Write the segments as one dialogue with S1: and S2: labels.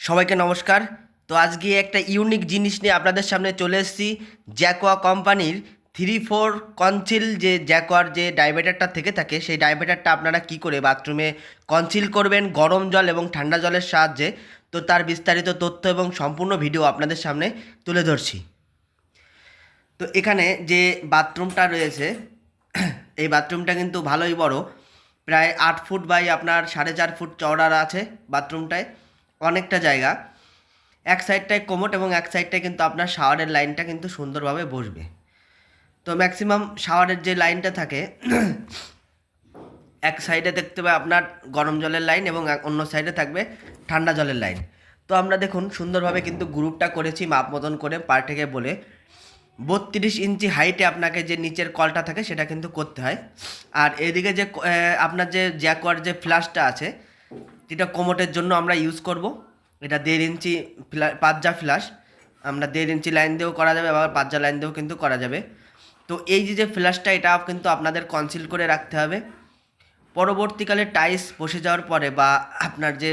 S1: সবাইকে নমস্কার। তো আজকে একটা ইউনিক জিনিস নিয়ে আপনাদের সামনে চলে এসেছি। জ্যাকোয়া কোম্পানির থ্রি ফোর কনসিল যে জ্যাকোয়ার যে ডায়বেটারটা থেকে থাকে, সেই ডায়বেটারটা আপনারা কি করে বাথরুমে কনসিল করবেন গরম জল এবং ঠান্ডা জলের সাহায্যে? তো তার বিস্তারিত তথ্য এবং সম্পূর্ণ ভিডিও আপনাদের সামনে তুলে ধরছি। তো এখানে যে বাথরুমটা রয়েছে, এই বাথরুমটা কিন্তু ভালোই বড়। প্রায় আট ফুট বাই আপনার সাড়ে চার ফুট চওড়ার আছে বাথরুমটায় অনেকটা জায়গা। এক সাইডটায় কোমোট এবং এক সাইডটায় কিন্তু আপনার শাওয়ারের লাইনটা কিন্তু সুন্দরভাবে বসবে। তো ম্যাক্সিমাম শাওয়ারের যে লাইনটা থাকে, এক সাইডে দেখতে পাবে আপনার গরম জলের লাইন এবং অন্য সাইডে থাকবে ঠান্ডা জলের লাইন তো আমরা দেখুন সুন্দরভাবে কিন্তু গ্রুপটা করেছি মাপ মতন করে পার্টেকে বলে। বত্রিশ ইঞ্চি হাইটে আপনাকে যে নিচের কলটা থাকে সেটা কিন্তু করতে হয়। আর এদিকে যে আপনার যে জ্যাকোয়ার যে ফ্লাশটা আছে যেটা কোমোটের জন্য আমরা ইউজ করব, এটা দেড় ইঞ্চি ফ্লা পাঁচজা ফ্লাশ আমরা দেড় ইঞ্চি লাইন দিয়েও করা যাবে, আবার পাঁচজা লাইন দিয়েও কিন্তু করা যাবে। তো এই যে যে ফ্ল্যাশটা এটা কিন্তু আপনাদের কনসিল করে রাখতে হবে। পরবর্তীকালে টাইলস বসে যাওয়ার পরে বা আপনার যে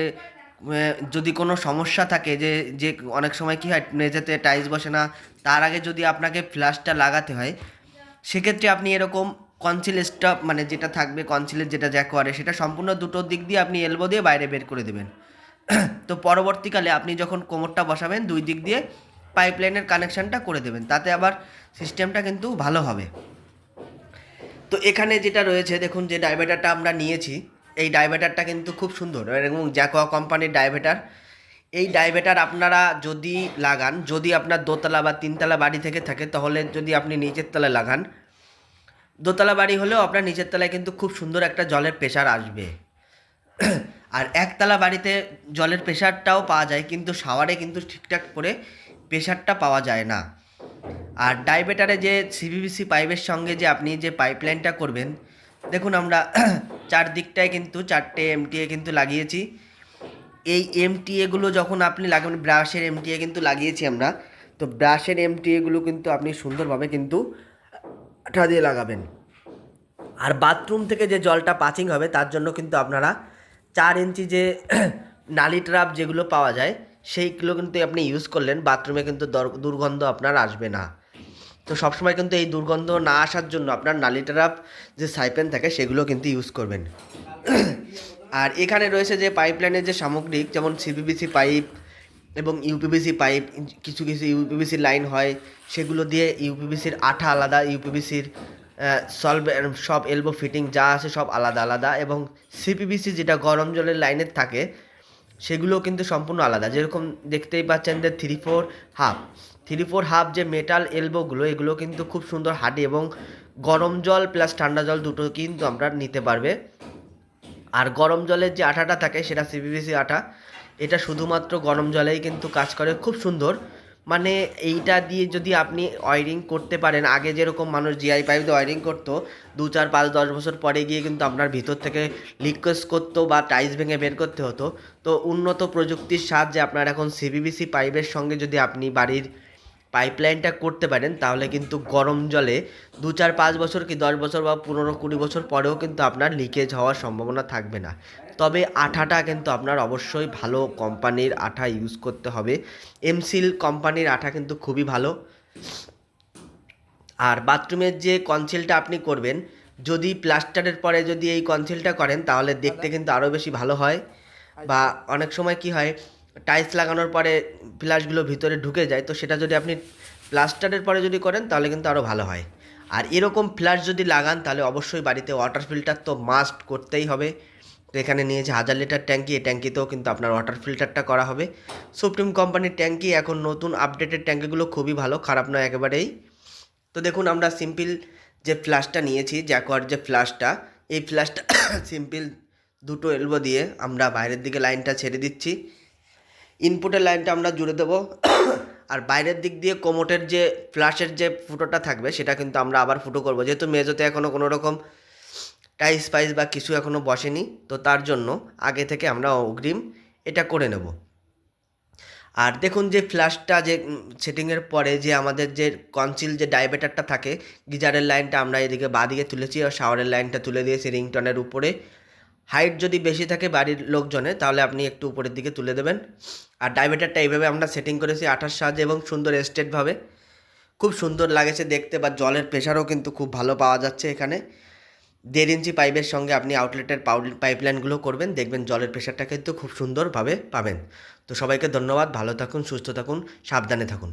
S1: যদি কোনো সমস্যা থাকে, যে যে অনেক সময় কী হয়, মেঝেতে টাইলস বসে না, তার আগে যদি আপনাকে ফ্ল্যাশটা লাগাতে হয়, সেক্ষেত্রে আপনি এরকম কনসিল স্টপ মানে যেটা থাকবে কনসিলের যেটা জ্যাক করে, সেটা সম্পূর্ণ দুটো দিক দিয়ে আপনি এলবো দিয়ে বাইরে বের করে দেবেন। তো পরবর্তীকালে আপনি যখন কোমরটা বসাবেন, দুই দিক দিয়ে পাইপলাইনের কানেকশানটা করে দেবেন, তাতে আবার সিস্টেমটা কিন্তু ভালো হবে। তো এখানে যেটা রয়েছে, দেখুন যে ডায়বেটারটা আমরা নিয়েছি, এই ডায়বেটারটা কিন্তু খুব সুন্দর, এবং জ্যাকোয়া কোম্পানির ডায়বেটার এই ডায়বেটার আপনারা যদি লাগান, যদি আপনার দোতলা বা তিনতলা বাড়ি থেকে থাকে, তাহলে যদি আপনি নিচের তলায় লাগান দোতলা বাড়ি হলেও আপনার নিচের তলায় কিন্তু খুব সুন্দর একটা জলের প্রেশার আসবে। আর একতলা বাড়িতে জলের প্রেশারটাও পাওয়া যায়, কিন্তু শাওয়ারে কিন্তু ঠিকঠাক করে প্রেশারটা পাওয়া যায় না। আর ডাইবেটারে যে সিবিবিসি পাইপের সঙ্গে যে আপনি যে পাইপলাইনটা করবেন, দেখুন আমরা চারদিকটায় কিন্তু চারটে এমটিএ কিন্তু লাগিয়েছি। এই এমটিএগুলো যখন আপনি লাগাবেন ব্রাশের এমটিএ কিন্তু লাগিয়েছি আমরা, তো ব্রাশের এমটিএগুলো কিন্তু আপনি সুন্দরভাবে কিন্তু আঠা দিয়ে লাগাবেন। আর বাথরুম থেকে যে জলটা পাচিং হবে, তার জন্য কিন্তু আপনারা চার ইঞ্চি যে নালি ট্রাপ যেগুলো পাওয়া যায়, সেইগুলো কিন্তু আপনি ইউজ করলেন, বাথরুমে কিন্তু দর- দুর্গন্ধ আপনার আসবে না। তো সবসময় কিন্তু এই দুর্গন্ধ না আসার জন্য আপনার নালি ট্রাপ যে সাইপেন থাকে, সেগুলো কিন্তু ইউজ করবেন। আর এখানে রয়েছে যে পাইপলাইনের যে সামগ্রিক, যেমন সিপিবিসি পাইপ এবং ইউপিবিসি পাইপ কিছু কিছু ইউপিবিসি লাইন হয়, সেগুলো দিয়ে ইউপিবিসির আঠা আলাদা ইউপিবিসির সলভ সব এলবো ফিটিং যা আছে সব আলাদা আলাদা এবং সিপিবিসি যেটা গরম জলের লাইনের থাকে সেগুলো কিন্তু সম্পূর্ণ আলাদা। যেরকম দেখতেই পাচ্ছেন যে three four half three four half যে মেটাল এলবোগুলো এগুলো কিন্তু খুব সুন্দর হাডি এবং গরম জল প্লাস ঠান্ডা জল দুটো কিন্তু আমরা নিতে পারবে। আর গরম জলের যে আঠাটা থাকে, সেটা সিপিভিসি আঠা এটা শুধুমাত্র গরম জলেই কিন্তু কাজ করে, খুব সুন্দর। মানে এইটা দিয়ে যদি আপনি ওয়ারিং করতে পারেন, আগে যেরকম মানুষ জিআই পাইপ দিয়ে ওয়ারিং করতো, দু চার পাঁচ দশ বছর পরে গিয়ে কিন্তু আপনার ভিতর থেকে লিকেজ করতো বা টাইস ভেঙে বের করতে হতো। তো উন্নত প্রযুক্তির সাহায্যে আপনার এখন সিবিবিসি পাইপের সঙ্গে যদি আপনি বাড়ির পাইপলাইনটা করতে পারেন তাহলে কিন্তু গরম জলে দু চার পাঁচ বছর কি দশ বছর বা পনেরো কুড়ি বছর পরেও কিন্তু আপনার লিকেজ হওয়ার সম্ভাবনা থাকবে না। তবে আঠাটা কিন্তু আপনার অবশ্যই ভালো কোম্পানির আঠা ইউজ করতে হবে। এমসিল কোম্পানির আঠা কিন্তু খুবই ভালো। আর বাথরুমের যে কনসিলটা আপনি করবেন যদি প্লাস্টারের পরে যদি এই কনসিলটা করেন তাহলে দেখতে কিন্তু আরও বেশি ভালো হয়। বা অনেক সময় কি হয় টাইলস লাগানোর পরে ফ্ল্যাশগুলো ভিতরে ঢুকে যায়, তো সেটা যদি আপনি প্লাস্টারের পরে যদি করেন, তাহলে কিন্তু আরও ভালো হয়। আর এরকম ফ্ল্যাশ যদি লাগান, তাহলে অবশ্যই বাড়িতে ওয়াটার ফিল্টার তো মাস্ট করতেই হবে। তো এখানে নিয়েছে হাজার লিটার ট্যাঙ্কি এই ট্যাঙ্কিতেও কিন্তু আপনার ওয়াটার ফিল্টারটা করা হবে। সুপ্রিম কোম্পানির ট্যাঙ্কি, এখন নতুন আপডেটেড ট্যাঙ্কিগুলো খুবই ভালো, খারাপ নয় একেবারেই। তো দেখুন, আমরা সিম্পল যে ফ্ল্যাশটা নিয়েছি জ্যাকোয়ার যে ফ্ল্যাশটা, এই ফ্ল্যাশটা সিম্পল দুটো এলবো দিয়ে আমরা বাইরের দিকে লাইনটা ছেড়ে দিচ্ছি। ইনপুটের লাইনটা আমরা জুড়ে দেবো। আর বাইরের দিক দিয়ে কোমোটের যে ফ্ল্যাশের যে ফুটোটা থাকবে, সেটা কিন্তু আমরা আবার ফুটো করব। যেহেতু মেজোতে এখনও কোনো রকম টাইস পাইস বা কিছু এখনও বসেনি, তো তার জন্য আগে থেকে আমরা অগ্রিম এটা করে নেব। আর দেখুন যে ফ্ল্যাশটা যে সেটিংয়ের পরে যে আমাদের যে কনসিল যে ডায়বেটারটা থাকে, গিজারের লাইনটা আমরা এদিকে বাঁ দিকে তুলেছি, আর শাওয়ারের লাইনটা তুলে দিয়েছি রিংটনের উপরে হাইট যদি বেশি থাকে বাড়ির লোকজনে তাহলে আপনি একটু উপরের দিকে তুলে দেবেন। আর ডাইভেটারটা এইভাবে আমরা সেটিং করেছি আঠার সাহায্যে এবং সুন্দর স্টেটভাবে খুব সুন্দর লাগেছে দেখতে বা জলের প্রেশারও কিন্তু খুব ভালো পাওয়া যাচ্ছে এখানে। দেড় ইঞ্চি পাইপের সঙ্গে আপনি আউটলেটের পাইপলাইনগুলো করবেন, দেখবেন জলের প্রেশারটা কিন্তু খুব সুন্দরভাবে পাবেন। তো সবাইকে ধন্যবাদ, ভালো থাকুন, সুস্থ থাকুন, সাবধানে থাকুন।